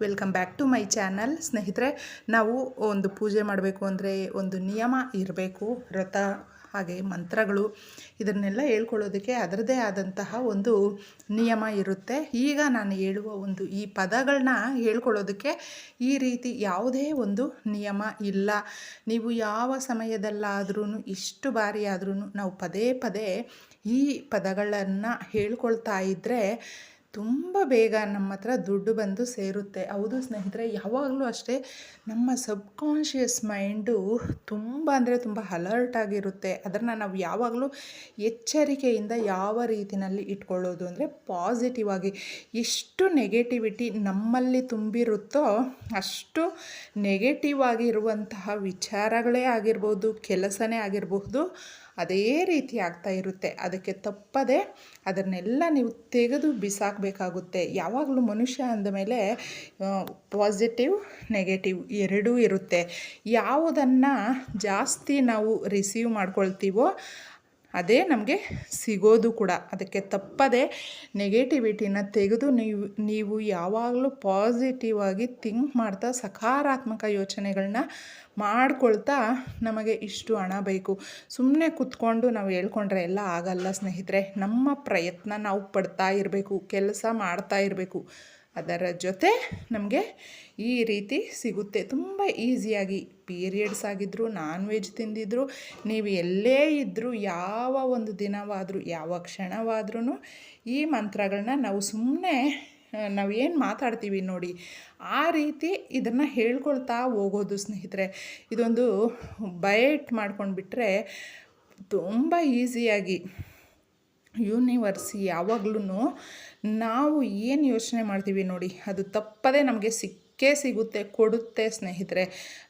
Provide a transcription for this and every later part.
Welcome back to my channel ಸ್ನೇಹಿತರೆ, ನಾವು ಒಂದು ಪೂಜೆ ಮಾಡಬೇಕು ಅಂದರೆ ಒಂದು ನಿಯಮ ಇರಬೇಕು, ವ್ರತ, ಹಾಗೆ ಮಂತ್ರಗಳು, ಇದನ್ನೆಲ್ಲ ಹೇಳ್ಕೊಳ್ಳೋದಕ್ಕೆ ಅದರದೇ ಆದಂತಹ ಒಂದು ನಿಯಮ ಇರುತ್ತೆ. ಈಗ ನಾನು ಹೇಳುವ ಒಂದು ಈ ಪದಗಳನ್ನ ಹೇಳ್ಕೊಳ್ಳೋದಕ್ಕೆ ಈ ರೀತಿ ಯಾವುದೇ ಒಂದು ನಿಯಮ ಇಲ್ಲ. ನೀವು ಯಾವ ಸಮಯದಲ್ಲಾದ್ರೂ ಇಷ್ಟು ಬಾರಿ ಆದ್ರೂ ನಾವು ಪದೇ ಪದೇ ಈ ಪದಗಳನ್ನು ಹೇಳ್ಕೊಳ್ತಾ ಇದ್ದರೆ ತುಂಬ ಬೇಗ ನಮ್ಮ ಹತ್ರ ದುಡ್ಡು ಬಂದು ಸೇರುತ್ತೆ. ಹೌದು ಸ್ನೇಹಿತರೆ, ಯಾವಾಗಲೂ ಅಷ್ಟೇ ನಮ್ಮ ಸಬ್ಕಾನ್ಷಿಯಸ್ ಮೈಂಡು ತುಂಬ ಅಂದರೆ ತುಂಬ ಅಲರ್ಟ್ ಆಗಿರುತ್ತೆ. ಅದನ್ನು ನಾವು ಯಾವಾಗಲೂ ಎಚ್ಚರಿಕೆಯಿಂದ ಯಾವ ರೀತಿಯಲ್ಲಿ ಇಟ್ಕೊಳ್ಳೋದು ಅಂದರೆ ಪಾಸಿಟಿವ್ ಆಗಿ ಎಷ್ಟು ನೆಗೆಟಿವಿಟಿ ನಮ್ಮಲ್ಲಿ ತುಂಬಿರುತ್ತೋ ಅಷ್ಟು ನೆಗೆಟಿವ್ ಆಗಿರುವಂತಹ ವಿಚಾರಗಳೇ ಆಗಿರ್ಬೋದು, ಕೆಲಸನೇ ಆಗಿರಬಹುದು ಅದೇ ರೀತಿ ಆಗ್ತಾ ಇರುತ್ತೆ. ಅದಕ್ಕೆ ತಪ್ಪದೆ ಅದನ್ನೆಲ್ಲ ನೀವು ತೆಗೆದು ಬಿಸಾಕಬೇಕಾಗುತ್ತೆ. ಯಾವಾಗಲೂ ಮನುಷ್ಯ ಅಂದಮೇಲೆ ಪಾಸಿಟಿವ್ ನೆಗೆಟಿವ್ ಎರಡೂ ಇರುತ್ತೆ. ಯಾವುದನ್ನು ಜಾಸ್ತಿ ನಾವು ರಿಸೀವ್ ಮಾಡ್ಕೊಳ್ತೀವೋ ಅದೇ ನಮಗೆ ಸಿಗೋದು ಕೂಡ. ಅದಕ್ಕೆ ತಪ್ಪದೆ ನೆಗೆಟಿವಿಟಿನ ತೆಗೆದು ನೀವು ನೀವು ಯಾವಾಗಲೂ ಪಾಸಿಟಿವ್ ಆಗಿ ಥಿಂಕ್ ಮಾಡ್ತಾ ಸಕಾರಾತ್ಮಕ ಯೋಚನೆಗಳನ್ನ ಮಾಡ್ಕೊಳ್ತಾ ನಮಗೆ ಇಷ್ಟು ಹಣ ಬೇಕು. ಸುಮ್ಮನೆ ಕೂತ್ಕೊಂಡು ನಾವು ಹೇಳ್ಕೊಂಡ್ರೆ ಎಲ್ಲ ಆಗಲ್ಲ ಸ್ನೇಹಿತರೆ. ನಮ್ಮ ಪ್ರಯತ್ನ ನಾವು ಪಡ್ತಾ ಇರಬೇಕು, ಕೆಲಸ ಮಾಡ್ತಾ ಇರಬೇಕು. ಅದರ ಜೊತೆ ನಮಗೆ ಈ ರೀತಿ ಸಿಗುತ್ತೆ. ತುಂಬ ಈಸಿಯಾಗಿ ಪೀರಿಯಡ್ಸ್ ಆಗಿದ್ದರು ನಾನ್ ವೆಜ್ ತಿಂದಿದ್ರು, ನೀವು ಎಲ್ಲೇ ಇದ್ದರೂ ಯಾವ ಒಂದು ದಿನವಾದರೂ, ಯಾವ ಕ್ಷಣವಾದ್ರೂ ಈ ಮಂತ್ರಗಳನ್ನ ನಾವು ಸುಮ್ಮನೆ ನಾವು ಏನು ಮಾತಾಡ್ತೀವಿ ನೋಡಿ, ಆ ರೀತಿ ಇದನ್ನು ಹೇಳ್ಕೊಳ್ತಾ ಹೋಗೋದು ಸ್ನೇಹಿತರೆ. ಇದೊಂದು ಬಯಟ್ ಮಾಡ್ಕೊಂಡ್ಬಿಟ್ರೆ ತುಂಬ ಈಸಿಯಾಗಿ ಯೂನಿವರ್ಸ್ ಯಾವಾಗ್ಲೂ ನಾವು ಏನು ಯೋಚನೆ ಮಾಡ್ತೀವಿ ನೋಡಿ, ಅದು ತಪ್ಪದೇ ನಮಗೆ ಸಿಕ್ಕೇ ಸಿಗುತ್ತೆ, ಕೊಡುತ್ತೆ ಸ್ನೇಹಿತರೆ.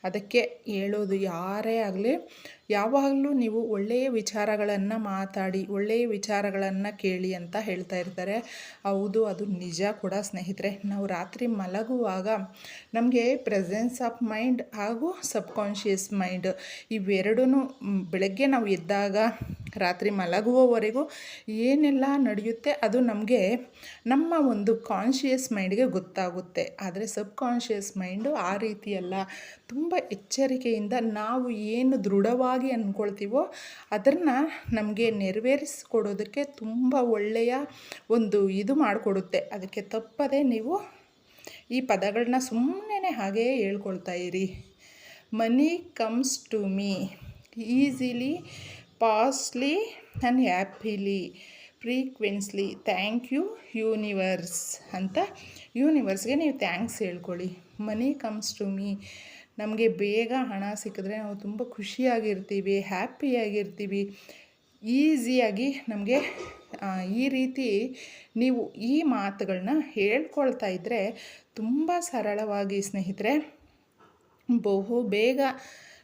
ಅದಕ್ಕೆ ಹೇಳೋದು ಯಾರೇ ಆಗಲಿ, ಯಾವಾಗಲೂ ನೀವು ಒಳ್ಳೆಯ ವಿಚಾರಗಳನ್ನು ಮಾತಾಡಿ, ಒಳ್ಳೆಯ ವಿಚಾರಗಳನ್ನು ಕೇಳಿ ಅಂತ ಹೇಳ್ತಾ ಇರ್ತಾರೆ. ಹೌದು, ಅದು ನಿಜ ಕೂಡ ಸ್ನೇಹಿತರೆ. ನಾವು ರಾತ್ರಿ ಮಲಗುವಾಗ ನಮಗೆ ಪ್ರೆಸೆನ್ಸ್ ಆಫ್ ಮೈಂಡ್ ಹಾಗೂ ಸಬ್ಕಾನ್ಷಿಯಸ್ ಮೈಂಡ್ ಇವೆರಡೂ ಬೆಳಗ್ಗೆ ನಾವು ಎದ್ದಾಗ ರಾತ್ರಿ ಮಲಗುವವರೆಗೂ ಏನೆಲ್ಲ ನಡೆಯುತ್ತೆ ಅದು ನಮಗೆ ನಮ್ಮ ಒಂದು ಕಾನ್ಷಿಯಸ್ ಮೈಂಡ್ಗೆ ಗೊತ್ತಾಗುತ್ತೆ. ಆದರೆ ಸಬ್ ಕಾನ್ಷಿಯಸ್ ಮೈಂಡು ಆ ರೀತಿಯಲ್ಲ ತುಂಬ ಎಚ್ಚರಿಕೆಯಿಂದ ನಾವು ಏನು ದೃಢವಾಗಿ ಅಂದ್ಕೊಳ್ತೀವೋ ಅದನ್ನು ನಮಗೆ ನೆರವೇರಿಸಿಕೊಡೋದಕ್ಕೆ ತುಂಬ ಒಳ್ಳೆಯ ಒಂದು ಇದು ಮಾಡಿಕೊಡುತ್ತೆ. ಅದಕ್ಕೆ ತಪ್ಪದೆ ನೀವು ಈ ಪದಗಳನ್ನ ಸುಮ್ಮನೆ ಹಾಗೆಯೇ ಹೇಳ್ಕೊಳ್ತಾ ಇರಿ. Money comes to me easily fastly and happily frequently thank you universe ಅಂತ ಯೂನಿವರ್ಸ್ಗೆ ನೀವು ಥ್ಯಾಂಕ್ಸ್ ಹೇಳ್ಕೊಳ್ಳಿ. ಮನಿ ಕಮ್ಸ್ ಟು ಮೀ ನಮಗೆ ಬೇಗ ಹಣ ಸಿಕ್ಕಿದ್ರೆ ನಾವು ತುಂಬ ಖುಷಿಯಾಗಿರ್ತೀವಿ ಹ್ಯಾಪಿಯಾಗಿರ್ತೀವಿ ಈಸಿಯಾಗಿ ನಮಗೆ ಈ ರೀತಿ ನೀವು ಈ ಮಾತುಗಳನ್ನ ಹೇಳ್ಕೊಳ್ತಾ ಇದ್ದರೆ ತುಂಬ ಸರಳವಾಗಿ ಸ್ನೇಹಿತರೆ ಬಹು ಬೇಗ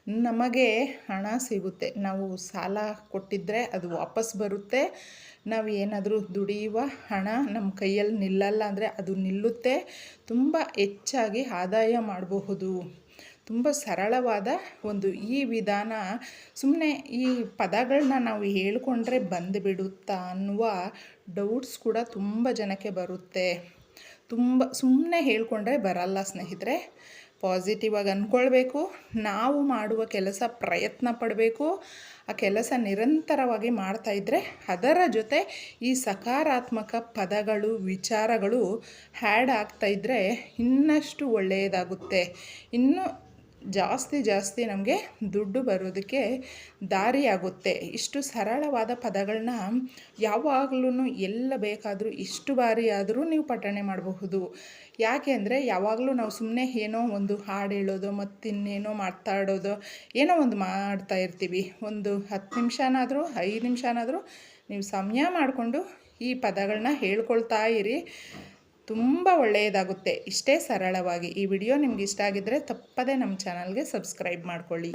ನಮಗೆ ಹಣ ಸಿಗುತ್ತೆ. ನಾವು ಸಾಲ ಕೊಟ್ಟಿದ್ದರೆ ಅದು ವಾಪಸ್ ಬರುತ್ತೆ. ನಾವು ಏನಾದರೂ ದುಡಿಯುವ ಹಣ ನಮ್ಮ ಕೈಯಲ್ಲಿ ನಿಲ್ಲಲ್ಲ ಅಂದರೆ ಅದು ನಿಲ್ಲುತ್ತೆ. ತುಂಬ ಹೆಚ್ಚಾಗಿ ಆದಾಯ ಮಾಡಬಹುದು. ತುಂಬ ಸರಳವಾದ ಒಂದು ಈ ವಿಧಾನ. ಸುಮ್ಮನೆ ಈ ಪದಗಳನ್ನ ನಾವು ಹೇಳ್ಕೊಂಡ್ರೆ ಬಂದುಬಿಡುತ್ತಾ ಅನ್ನುವ ಡೌಟ್ಸ್ ಕೂಡ ತುಂಬ ಜನಕ್ಕೆ ಬರುತ್ತೆ. ತುಂಬ ಸುಮ್ಮನೆ ಹೇಳ್ಕೊಂಡ್ರೆ ಬರಲ್ಲ ಸ್ನೇಹಿತರೆ. ಪಾಸಿಟಿವ್ ಆಗಿ ಅಂದ್ಕೊಳ್ಬೇಕು. ನಾವು ಮಾಡುವ ಕೆಲಸ ಪ್ರಯತ್ನ ಪಡಬೇಕು. ಆ ಕೆಲಸ ನಿರಂತರವಾಗಿ ಮಾಡ್ತಾಯಿದ್ರೆ ಅದರ ಜೊತೆ ಈ ಸಕಾರಾತ್ಮಕ ಪದಗಳು, ವಿಚಾರಗಳು ಹ್ಯಾಡ್ ಆಗ್ತಾಯಿದ್ರೆ ಇನ್ನಷ್ಟು ಒಳ್ಳೆಯದಾಗುತ್ತೆ. ಇನ್ನು ಜಾಸ್ತಿ ಜಾಸ್ತಿ ನಮಗೆ ದುಡ್ಡು ಬರೋದಕ್ಕೆ ದಾರಿಯಾಗುತ್ತೆ. ಇಷ್ಟು ಸರಳವಾದ ಪದಗಳನ್ನ ಯಾವಾಗಲೂ ಎಲ್ಲ ಬೇಕಾದರೂ, ಇಷ್ಟು ಬಾರಿ ಆದರೂ ನೀವು ಪಠಣೆ ಮಾಡಬಹುದು. ಯಾಕೆ ಅಂದರೆ ಯಾವಾಗಲೂ ನಾವು ಸುಮ್ಮನೆ ಏನೋ ಒಂದು ಹಾಡು ಹೇಳೋದು ಮತ್ತಿನ್ನೇನೋ ಮಾತಾಡೋದು ಏನೋ ಒಂದು ಮಾಡ್ತಾ ಇರ್ತೀವಿ. ಒಂದು ಹತ್ತು ನಿಮಿಷನಾದರೂ, ಐದು ನಿಮಿಷನಾದರೂ ನೀವು ಸಮಯ ಮಾಡಿಕೊಂಡು ಈ ಪದಗಳನ್ನ ಹೇಳ್ಕೊಳ್ತಾ ಇರಿ. ತುಂಬ ಒಳ್ಳೆಯದಾಗುತ್ತೆ. ಇಷ್ಟೇ ಸರಳವಾಗಿ ಈ ವಿಡಿಯೋ ನಿಮ್ಗೆ ಇಷ್ಟ ಆಗಿದ್ದರೆ ತಪ್ಪದೇ ನಮ್ಮ ಚಾನಲ್ಗೆ ಸಬ್ಸ್ಕ್ರೈಬ್ ಮಾಡ್ಕೊಳ್ಳಿ.